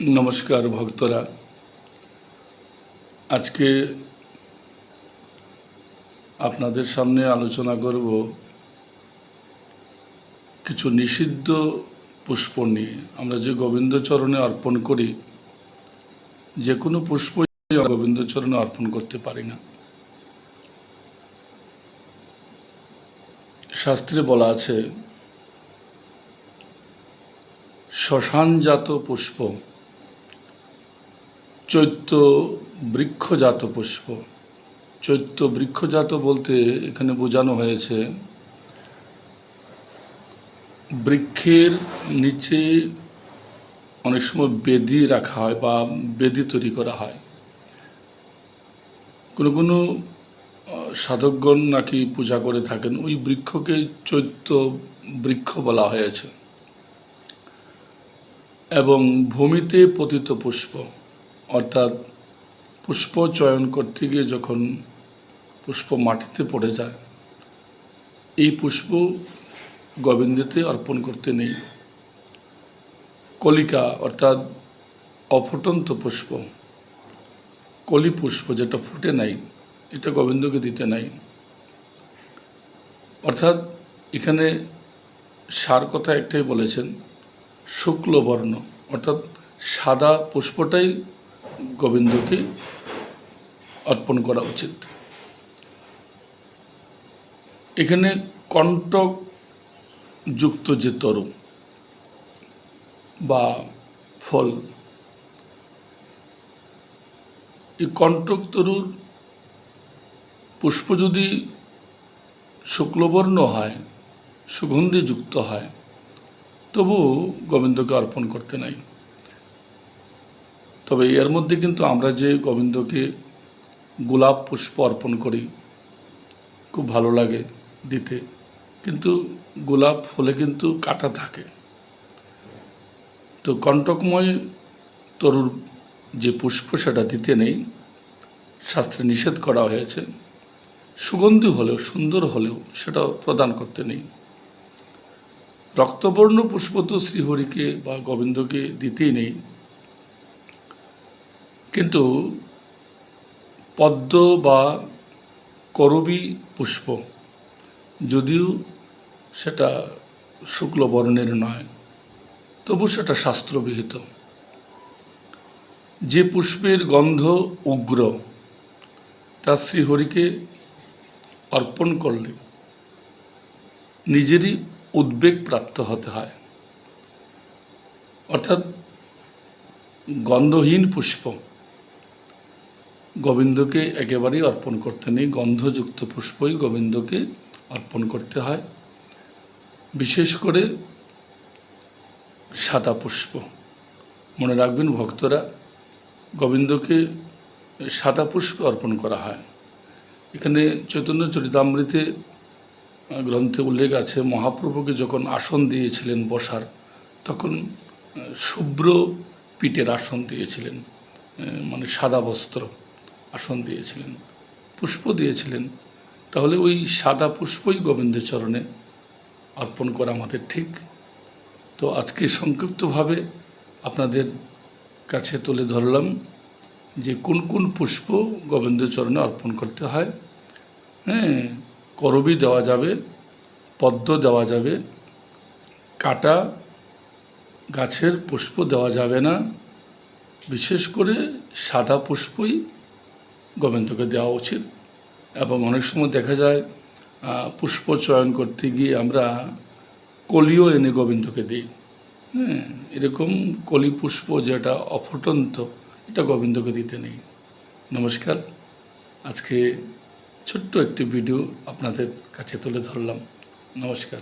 নমস্কার ভক্তরা। আজকে আপনাদের সামনে আলোচনা করব কিছু নিষিদ্ধ পুষ্প নিয়ে। আমরা যে গোবিন্দচরণে অর্পণ করি, যে কোনো আমরা গোবিন্দচরণে অর্পণ করতে পারি না। শাস্ত্রে বলা আছে, শ্মশানজাত পুষ্প চৈত্য বৃক্ষজাত পুষ্প। চৈত্য বৃক্ষজাত বলতে এখানে বোঝানো হয়েছে, বৃক্ষের নিচে অনেক সময় বেদি রাখা হয় বা বেদি তৈরি করা হয়। কোনো কোনো সাধকগণ নাকি পূজা করে থাকেন, ওই বৃক্ষকে চৈত্য বৃক্ষ বলা হয়েছে। এবং ভূমিতে পতিত পুষ্প। অর্থাৎ পুষ্প চয়ন করতে গিয়ে যখন পুষ্প মাটিতে পড়ে যায়, এই পুষ্প গোবিন্দতে অর্পণ করতে নেই। কলিকা অর্থাৎ অফুটন্ত পুষ্প, কলি পুষ্প যেটা ফুটে নাই, এটা গোবিন্দকে দিতে নাই। অর্থাৎ এখানে সার কথা একটাই বলেছেন, শুক্লবর্ণ, অর্থাৎ সাদা পুষ্পটাই গোবিন্দকে অর্পণ করা উচিত। এখানে কণ্টক যুক্ত যে তরু বা ফল এই কণ্টক তরুর পুষ্প যদি শুক্লবর্ণ হয় সুগন্ধিযুক্ত হয় তবু গোবিন্দকে অর্পণ করতে নাই। তবে এর মধ্যে কিন্তু আমরা যে গোবিন্দকে গোলাপ পুষ্প অর্পণ করি, খুব ভালো লাগে দিতে। কিন্তু গোলাপ ফুলে কিন্তু কাটা থাকে। তো কণ্টকময় তরুর যে পুষ্প সেটা দিতে নেই, শাস্ত্রে নিষেধ করা হয়েছে। সুগন্ধি হলেও, সুন্দর হলেও সেটা প্রদান করতে নেই। রক্তবর্ণ পুষ্প তো শ্রীহরিকে বা গোবিন্দকে দিতেই নেই। কিন্তু পদ্ম বা করবী পুষ্প যদিও সেটা শুক্লবর্ণের নয়, তবু সেটা শাস্ত্রবিহিত। যে পুষ্পের গন্ধ উগ্র, তা শ্রীহরিকে অর্পণ করলে নিজেরই উদ্বেগ প্রাপ্ত হতে হয়। অর্থাৎ গন্ধহীন পুষ্প গোবিন্দকে একেবারেই অর্পণ করতে নেই, গন্ধযুক্ত পুষ্পই গোবিন্দকে অর্পণ করতে হয়, বিশেষ করে সাদা পুষ্প। মনে রাখবেন ভক্তরা, গোবিন্দকে সাদা পুষ্প অর্পণ করা হয়। এখানে চৈতন্য চরিতামৃতে গ্রন্থে উল্লেখ আছে, মহাপ্রভুকে যখন আসন দিয়েছিলেন বসার, তখন শুভ্র পিঠের আসন দিয়েছিলেন মানে সাদা বস্ত্র। আসন দিয়েছিলেন, পুষ্প দিয়েছিলেন, তাহলে ওই সাদা পুষ্পই গোবিন্দের চরণে অর্পণ করা আমাদের ঠিক। তো আজকে সংক্ষিপ্তভাবে আপনাদের কাছে তুলে ধরলাম যে কোন কোন পুষ্প গোবিন্দ চরণে অর্পণ করতে হয়। হ্যাঁ করবি দেওয়া যাবে, পদ্ম দেওয়া যাবে, কাটা গাছের পুষ্প দেওয়া যাবে না। বিশেষ করে সাদা পুষ্পই গোবিন্দকে দেওয়া উচিত। এবং অনেক সময় দেখা যায় পুষ্প চয়ন করতে গিয়ে আমরা কলিও এনে গোবিন্দকে দিই। হ্যাঁ এরকম কলি পুষ্প যেটা অফুটন্ত, এটা গোবিন্দকে দিতে নেই। নমস্কার। আজকে ছোট্ট একটি ভিডিও আপনাদের কাছে তুলে ধরলাম। নমস্কার।